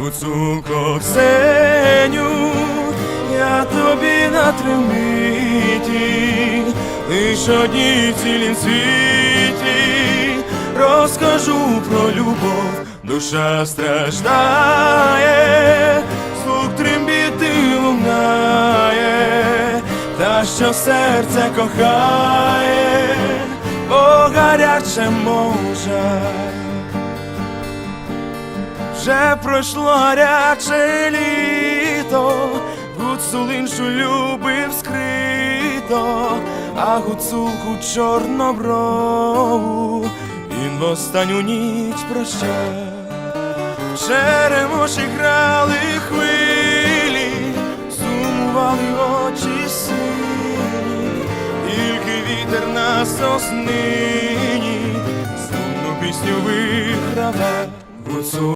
Гуцулко Ксеню, я тобі на тримиті, лиш одній в цілім світі розкажу про любов, душа страждає, звук трембіти лунає, та що серце кохає, бо гаряче може. Вже пройшло гаряче літо, гуцул іншу любив скрито, а гуцулку чорноброву він в останню ніч прощав. Черемоші грали хвилі, сумували очі сині, тільки вітер на соснині, сумну пісню вигравав. Гуцул